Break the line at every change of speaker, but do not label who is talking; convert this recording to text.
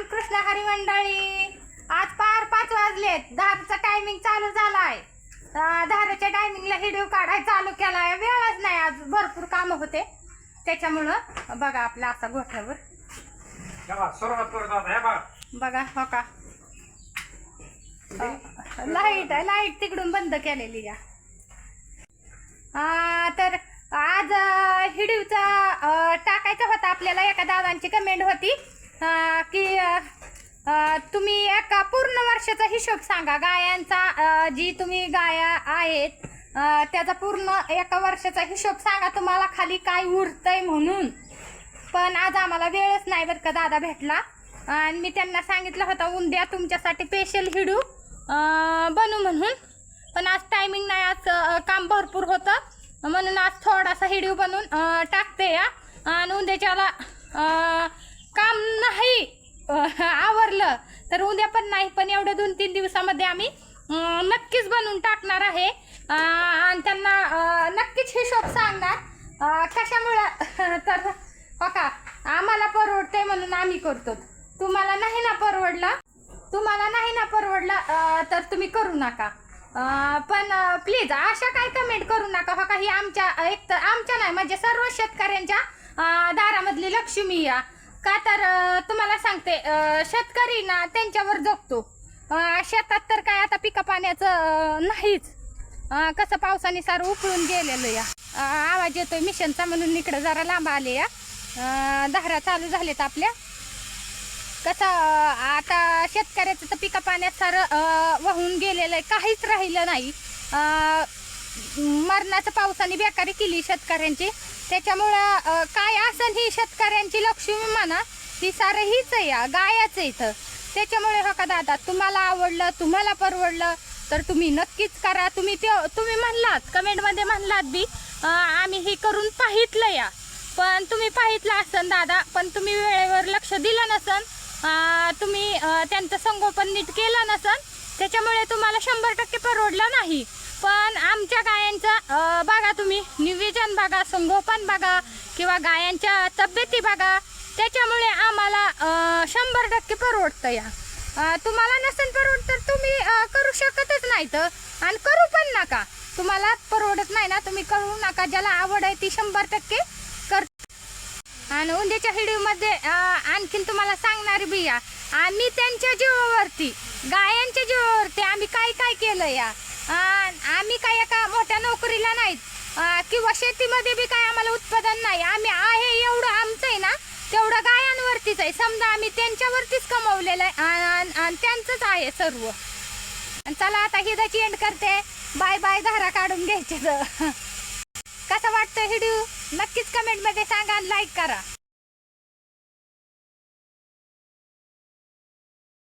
रामकृष्ण हरी मंडळी आज पार पाच वाजलेत. दहाचा टायमिंग चालू झालाय. दहाच्या टायमिंगला व्हिडिओ काढाय चालू केलाय. वेळच नाही आज. भरपूर कामं होते. त्याच्यामुळं बघा आपला असा गोठ्यावर.
बघ, हे
का? लाइट लाइट तिकडून बंद केलेली या. तर आज हिडीवचा टाकायचा होता. आपल्याला एका दादांची कमेंट होती. की तुम्ही एका पूर्ण वर्षाचा हिशोब सांगा. गायांचा जी तुम्ही गाया आहेत त्याचा पूर्ण एका वर्षाचा हिशोब सांगा. तुम्हाला खाली काय उरतंय म्हणून. पण आज आम्हाला वेळच नाही बरं का दादा भेटला. आणि मी त्यांना सांगितलं होतं उद्या तुमच्यासाठी स्पेशल हिडू बनू म्हणून. पण आज टायमिंग नाही आज काम भरपूर होतं. म्हणून आज थोडासा हिडू बनवून टाकते या. आणि उद्याच्याला काम नाही. आवरलं. तर उद्या पण नाही पण एवढ्या दोन तीन दिवसामध्ये आम्ही नक्कीच बनवून टाकणार आहे. आणि त्यांना नक्कीच हिशोब सांगणार. कशामुळं? तर हो का? आम्हाला परवडते म्हणून आम्ही करतो. तुम्हाला नाही ना परवडलं? तुम्हाला नाही ना परवडलं तर तुम्ही करू नका. पण प्लीज अशा काय कमेंट करू नका हो का? ही आमच्या एक तर आमच्या नाही म्हणजे सर्व शेतकऱ्यांच्या दारामधली लक्ष्मी या. का तर तुम्हाला सांगते शेतकरी ना त्यांच्यावर जगतो. शेतात तर काय आता पिका पाण्याचं नाहीच. कसं पावसाने सारं उकळून गेलेलं या. आवाज येतोय मिशनचा म्हणून इकडं जरा लांब आले या. धारा चालू झालेत आपल्या. कसं आता शेतकऱ्याचं तर पिका पाण्यात सारं वाहून गेलेलं आहे. काहीच राहिलं नाही. मरणाचं पावसाने बेकारी केली शेतकऱ्यांची. त्याच्यामुळं काय असं शेतकऱ्यांची लक्ष्मी म्हणा ही सारं हीच आहे या गायाच इथं. त्याच्यामुळे हो का दादा तुम्हाला आवडलं तुम्हाला परवडलं तर तुम्ही नक्कीच करा. तुम्ही ते तुम्ही म्हणलात कमेंटमध्ये म्हणलात बी आम्ही हे करून पाहितलं या. पण तुम्ही पाहितलं असन दादा पण तुम्ही वेळेवर लक्ष दिलं नसन तुम्ही त्यांचं संगोपन नीट केलं नसन त्याच्यामुळे तुम्हाला शंभर टक्के परवडलं नाही. पण आमच्या गायांचं बघा तुम्ही निवेदन बघा संगोपन बघा किंवा गायांच्या तब्येती बघा त्याच्यामुळे आम्हाला शंभर टक्के परवडतं या. तुम्हाला नसेल परवड तर तुम्ही करू शकतच नाही तर आणि करू पण नका. तुम्हाला परवडत नाही ना तुम्ही करू नका. ज्याला आवड आहे ती शंभर टक्के कर आणि उंदीच्या हिडीमध्ये आणखीन तुम्हाला सांगणार बी या. आम्ही त्यांच्या जीवावरती गायांच्या जीवावरती आम्ही काय काय केलं या? आम्ही काय एका मोठ्या किंवा शेतीमध्ये बी काय आम्हाला उत्पादन नाही. आम्ही आहे एवढं आमचं आहे ना तेवढं गायांवरतीच आहे. समजा आम्ही त्यांच्यावरतीच कमवलेलं आहे. आणि- आणि त्यांचंच आहे सर्व. आणि चला आता हिदाची एंड करते. बाय बाय धारा काढून घ्यायचे. कसं वाटतं व्हिडिओ नक्कीच कमेंटमध्ये सांगा आणि लाईक करा.